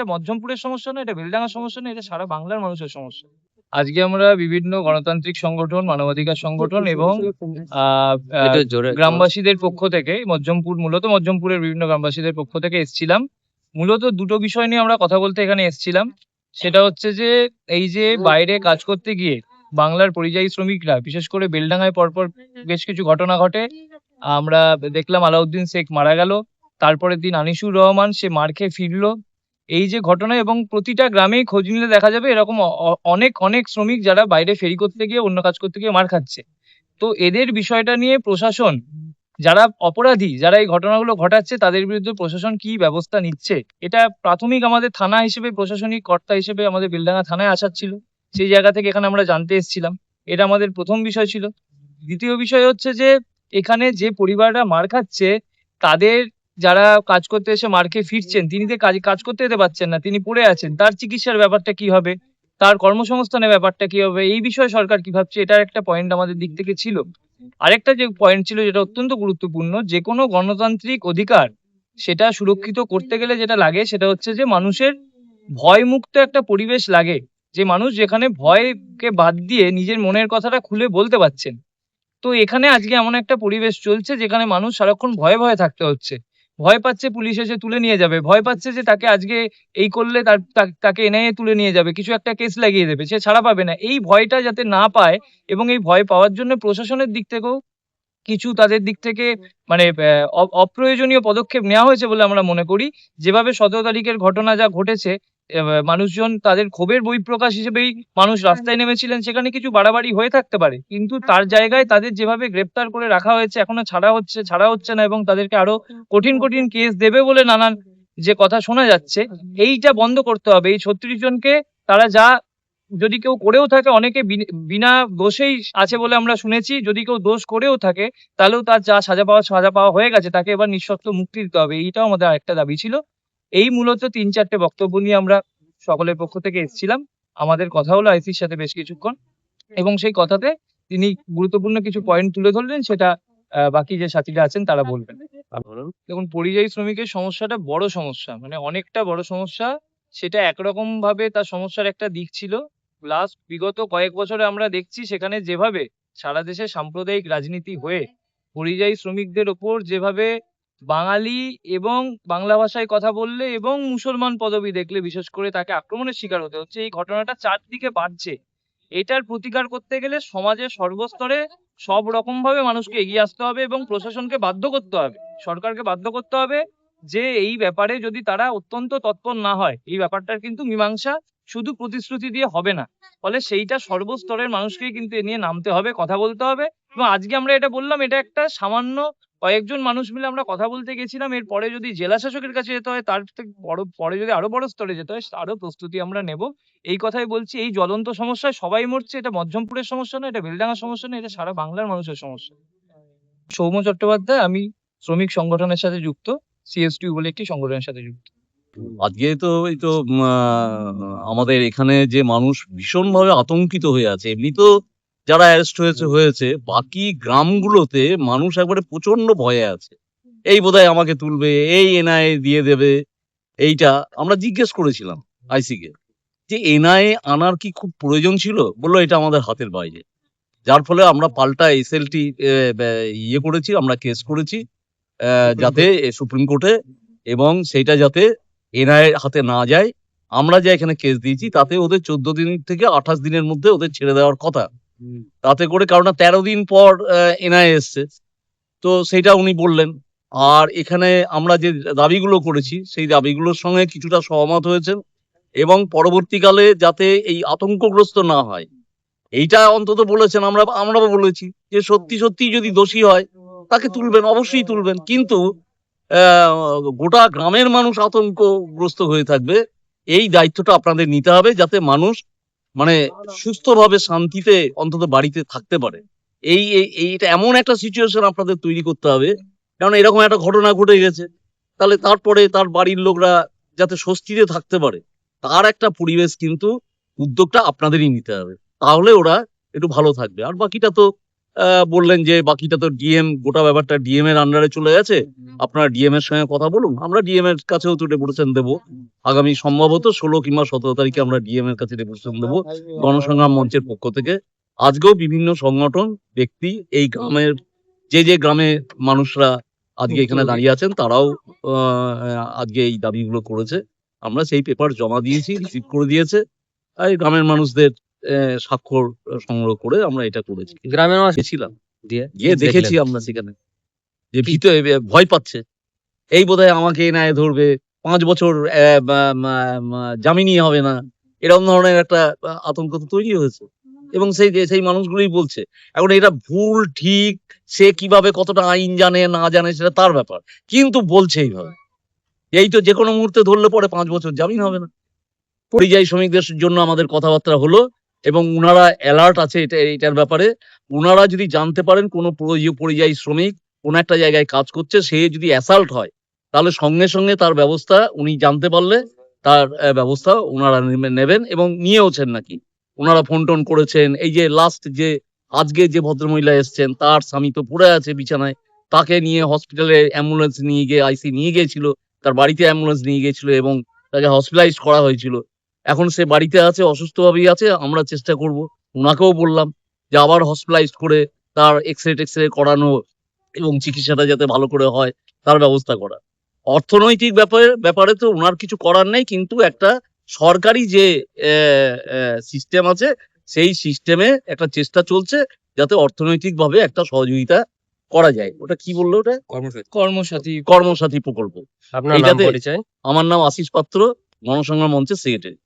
এটা মধ্যমপুরের সমস্যা না এটা বেলডাঙ্গার সমস্যা না এটা সারা বাংলার মানুষের সমস্যা। আজকে আমরা বিভিন্ন গণতান্ত্রিক সংগঠন মানবাধিকার সংগঠন এবং গ্রামবাসীদের পক্ষ থেকে মধ্যমপুর মূলত মধ্যমপুরের বিভিন্ন গ্রামবাসীদের পক্ষ থেকে এসেছিলাম। মূলত দুটো বিষয় নিয়ে আমরা কথা বলতে এখানে এসেছিলাম। সেটা হচ্ছে যে এই যে বাইরে কাজ করতে গিয়ে বাংলার পরিযায়ী শ্রমিকরা বিশেষ করে বেলডাঙ্গায় পরপর বেশ কিছু ঘটনা ঘটে। আমরা দেখলাম আলাউদ্দিন শেখ মারা গেল তারপরের দিন আনিসুর রহমান সে মার খেয়ে ফিরলো। এই যে ঘটনা এবং প্রতিটা গ্রামেই খোঁজ নিলে দেখা যাবে এরকম অনেক অনেক শ্রমিক যারা বাইরে ফেরি করতে গিয়ে, অন্য কাজ করতে গিয়ে মার খাচ্ছে। তো এদের বিষয়টা নিয়ে প্রশাসন, যারা অপরাধী, যারা এই ঘটনাগুলো ঘটাচ্ছে, তাদের বিরুদ্ধে প্রশাসন কি ব্যবস্থা নিচ্ছে? এটা প্রাথমিক আমাদের থানা হিসেবে, প্রশাসনিক কর্তা হিসেবে আমাদের বেলডাঙ্গা থানায় আসার ছিল। সেই জায়গা থেকে এখানে আমরা জানতে এসেছিলাম। এটা আমাদের প্রথম বিষয় ছিল। দ্বিতীয় বিষয় হচ্ছে যে, এখানে যে পরিবাররা মার খাচ্ছে, তাদের যারা কাজ করতে এসে মার্কে ফিরছেন, তিনি তো কাজ কাজ করতে যেতে পারছেন না, তিনি পড়ে আছেন, তার চিকিৎসার ব্যাপারটা কি হবে? তার কর্মসংস্থানের ব্যাপারটা কি হবে? এই বিষয়ে সরকার কি ভাবছে? এটার একটা পয়েন্ট আমাদের দিক থেকে ছিল। আরেকটা যে পয়েন্ট ছিল, যেটা অত্যন্ত গুরুত্বপূর্ণ, যে কোনো গণতান্ত্রিক অধিকার, সেটা সুরক্ষিত করতে গেলে যেটা লাগে, সেটা হচ্ছে যে মানুষের ভয়মুক্ত একটা পরিবেশ লাগে। যে মানুষ যেখানে ভয়কে বাদ দিয়ে নিজের মনের কথাটা খুলে বলতে পারছেন। তো এখানে আজকে এমন একটা পরিবেশ চলছে, যেখানে মানুষ সারাক্ষণ ভয়ে ভয়ে থাকতে হচ্ছে। ভয় পাচ্ছে পুলিশ এসে তুলে নিয়ে যাবে। ভয় পাচ্ছে যে তাকে আজকে এই করলে তার তাকে এনআইএ তুলে নিয়ে যাবে। কিছু একটা কেস লাগিয়ে দেবে, সে ছাড়া পাবে না। এই ভয়টা যাতে না পায় এবং এই ভয় পাওয়ার জন্য প্রশাসনের দিক থেকেও কিছু তাদের দিক থেকে মানে অপ্রয়োজনীয় পদক্ষেপ নেওয়া হয়েছে বলে আমরা মনে করি। যেভাবে সতেরো তারিখের ঘটনা যা ঘটেছে মানুষজন তাদের ক্ষোভের বহিঃপ্রকাশ হিসেবেই মানুষ রাস্তায় নেমেছিলেন সেখানে কিছু বাড়াবাড়ি হয়ে থাকতে পারে। কিন্তু তার জায়গায় তাদের যেভাবে গ্রেপ্তার করে রাখা হয়েছে এখনও ছাড়া হচ্ছে ছাড়া হচ্ছে না এবং তাদেরকে আরও কঠিন কঠিন কেস দেবে বলে নানান যে কথা শোনা যাচ্ছে এইটা বন্ধ করতে হবে। এই ছত্রিশ জনকে তারা যা যদি কেউ করেও থাকে অনেকে বিন- বিনা দোষেই আছে বলে আমরা শুনেছি। যদি কেউ দোষ করেও থাকে তাহলেও তার যা সাজা পাওয়া সাজা পাওয়া হয়ে গেছে তাকে এবার নিঃশর্ত মুক্তি দিতে হবে। এইটাও আমাদের আরেকটা দাবি ছিল। এই মূলত তিন চারটে বক্তব্য নিয়ে আমরা সকলের পক্ষ থেকে এসেছিলাম। আমাদের কথা হলো আইসির সাথে বেশ কিছুক্ষণ। এবং সেই কথাতে তিনি গুরুত্বপূর্ণ কিছু পয়েন্ট তুলে ধরলেন, সেটা বাকি যে সাথীরা আছেন তারা বলবেন। দেখুন, পরিযায়ী শ্রমিকের সমস্যাটা বড় সমস্যা মানে অনেকটা বড় সমস্যা। সেটা একরকম ভাবে তার সমস্যার একটা দিক ছিল। লাস্ট বিগত কয়েক বছরে আমরা দেখছি সেখানে যেভাবে সারা দেশে সাম্প্রদায়িক রাজনীতি হয়ে পরিযায়ী শ্রমিকদের ওপর যেভাবে বাঙালি এবং বাংলা ভাষায় কথা বললে এবং মুসলমান পদবি দেখলে, বিশেষ করে তাকে আক্রমণের শিকার হতে হচ্ছে, এই ঘটনাটা চারদিকে বাড়ছে। এটার প্রতিকার করতে গেলে সমাজের সর্বস্তরে সব রকম ভাবে মানুষকে এগিয়ে আসতে হবে এবং প্রশাসনকে বাধ্য করতে হবে, সরকারকে বাধ্য করতে হবে যে এই ব্যাপারে যদি তারা অত্যন্ত তৎপর না হয়, এই ব্যাপারটার কিন্তু মীমাংসা শুধু প্রতিশ্রুতি দিয়ে হবে না। ফলে সেইটা সর্বস্তরের মানুষকেই কিন্তু এ নিয়ে নামতে হবে, কথা বলতে হবে এবং আজকে আমরা এটা বললাম, এটা একটা সামান্য কয়েকজন মানুষ মিলে আমরা কথা বলতে গেছিলাম। এরপরে যদি জেলা শাসকের কাছে যেতে হয়, তার থেকে বড়, পরে যদি আরও বড় স্তরে যেতে হয়, আরও প্রস্তুতি আমরা নেব। এই কথাই বলছি, এই জ্বলন্ত সমস্যায় সবাই মরছে। এটা মধ্যমপুরের সমস্যা না এটা বেলডাঙ্গার সমস্যা না এটা সারা বাংলার মানুষের সমস্যা। সৌম্য চট্টোপাধ্যায়, আমি শ্রমিক সংগঠনের সাথে যুক্ত সিএসটিউ বলে একটি সংগঠনের সাথে যুক্ত। আজকে তো এই তো আমাদের এখানে যে মানুষ ভীষণভাবে আতঙ্কিত হয়ে আছে, এমনি তো যারা অ্যারেস্ট হয়েছে হয়েছে বাকি গ্রামগুলোতে মানুষ একবারে প্রচণ্ড ভয়ে আছে। এই বোধহয় আমাকে তুলবে এই এনআইএ দিয়ে দেবে এইটা আমরা জিজ্ঞেস করেছিলাম আইসিকে যে এনআইএ আনার কি খুব প্রয়োজন ছিল? বলল এটা আমাদের হাতের বাইরে। যার ফলে আমরা পাল্টা এসএলটি ইয়ে করেছি আমরা কেস করেছি আহ, যাতে সুপ্রিম কোর্টে এবং সেইটা যাতে এনআইএর হাতে না যায়। আমরা যে এখানে কেস দিয়েছি তাতে ওদের চোদ্দ দিন থেকে আঠাশ দিনের মধ্যে ওদের ছেড়ে দেওয়ার কথা। তাতে করে কারণ তেরো দিন পর এনআইএ এসছে। তো সেটা উনি বললেন। আর এখানে আমরা যে দাবিগুলো করেছি, সেই দাবিগুলোর সঙ্গে কিছুটা সহমত হয়েছেন এবং পরবর্তীকালে যাতে এই আতঙ্কগ্রস্ত না হয়, এইটা অন্তত বলেছেন। আমরা, আমরাও বলেছি যে সত্যি সত্যি যদি দোষী হয়, তাকে তুলবেন, অবশ্যই তুলবেন। কিন্তু গোটা গ্রামের মানুষ আতঙ্কগ্রস্ত হয়ে থাকবে। এই দায়িত্বটা আপনাদের নিতে হবে যাতে মানুষ মানে সুস্থভাবে শান্তিতে অন্তত বাড়িতে থাকতে পারে। এই এই- এইটা এমন একটা সিচুয়েশন আপনাদের তৈরি করতে হবে। কারণ এরকম একটা ঘটনা ঘটে গেছে। তাহলে তারপরে তার বাড়ির লোকরা যাতে স্বস্তিতে থাকতে পারে তার একটা পরিবেশ কিন্তু উদ্যোগটা আপনাদেরই নিতে হবে। তাহলে ওরা একটু ভালো থাকবে। আর বাকিটা তো বললেন যে বাকিটা তো ডিএম গোটা ব্যাপারটা ডিএম এর আন্ডারে চলে গেছে। আপনারা ডিএম এর সঙ্গে কথা বলুন। আমরা ডিএম এর কাছেও তো ডেপুটেশন দেবো। আগামী সম্ভবত ষোলো কিংবা সতেরো তারিখে আমরা ডিএম এর কাছে ডেপুটেশন দেবো গণসংগ্রাম মঞ্চের পক্ষ থেকে। আজকেও বিভিন্ন সংগঠন, ব্যক্তি এই গ্রামের, যে যে গ্রামে মানুষরা আজকে এখানে দাঁড়িয়ে আছেন, তারাও আজকে এই দাবিগুলো করেছে। আমরা সেই পেপার জমা দিয়েছি রিসিভ করে দিয়েছে। আর এই গ্রামের মানুষদের স্বাক্ষর সংগ্রহ করে আমরা এটা করেছি। গ্রামের মানুষ গেছিলাম গিয়ে দেখেছি আমরা। সেখানে। যে ভিতরে ভয় পাচ্ছে। এই বোধহয় আমাকে এনায় ধরবে। পাঁচ বছর জামিনই হবে না। এরকম ধরনের একটা আতঙ্ক তো তৈরি হয়েছে। এবং সেই সেই মানুষগুলোই বলছে এখন এটা ভুল ঠিক সে কীভাবে কতটা আইন জানে না জানে সেটা তার ব্যাপার। কিন্তু বলছে এইভাবে। এই তো যে কোনো মুহূর্তে ধরলে পরে পাঁচ বছর জামিন হবে না। পরিযায়ী শ্রমিকদের জন্য আমাদের কথাবার্তা হলো এবং উনারা অ্যালার্ট আছে এটা, এটার ব্যাপারে। ওনারা যদি জানতে পারেন কোনো পরিযায়ী শ্রমিক কোন একটা জায়গায় কাজ করছে, সে যদি অ্যাসাল্ট হয়, তাহলে সঙ্গে সঙ্গে তার ব্যবস্থা উনি জানতে পারলে তার ব্যবস্থা ওনারা নেবেন এবং নিয়েওছেন নাকি। ওনারা ফোন টোন করেছেন, এই যে লাস্ট যে, আজকে যে ভদ্রমহিলা এসছেন, তার স্বামী তো পড়ে আছে বিছানায়, তাকে নিয়ে হসপিটালে অ্যাম্বুলেন্স নিয়ে গিয়ে আইসি নিয়ে গিয়েছিল, তার বাড়িতে অ্যাম্বুলেন্স নিয়ে গিয়েছিল এবং তাকে হসপিটালাইজ করা হয়েছিল। এখন সে বাড়িতে আছে অসুস্থভাবেই আছে আমরা চেষ্টা করব। ওনাকেও বললাম যে আবার হসপিটালাইজ করে তার এক্স রে টেক্স রে করানো এবং চিকিৎসাটা যাতে ভালো করে হয় তার ব্যবস্থা করা। অর্থনৈতিক ব্যাপারে ব্যাপারে তো ওনার কিছু করার নেই কিন্তু একটা সরকারি যে সিস্টেম আছে সেই সিস্টেমে একটা চেষ্টা চলছে যাতে অর্থনৈতিকভাবে একটা সহযোগিতা করা যায়। ওটা কি বলল ওটা? কর্মসাথী। কর্মসাথী প্রকল্প। আপনার নাম এইটাতে- পরিচয়? আমার নাম আশিস পাত্র গণসংগ্রাম মঞ্চের সেক্রেটারি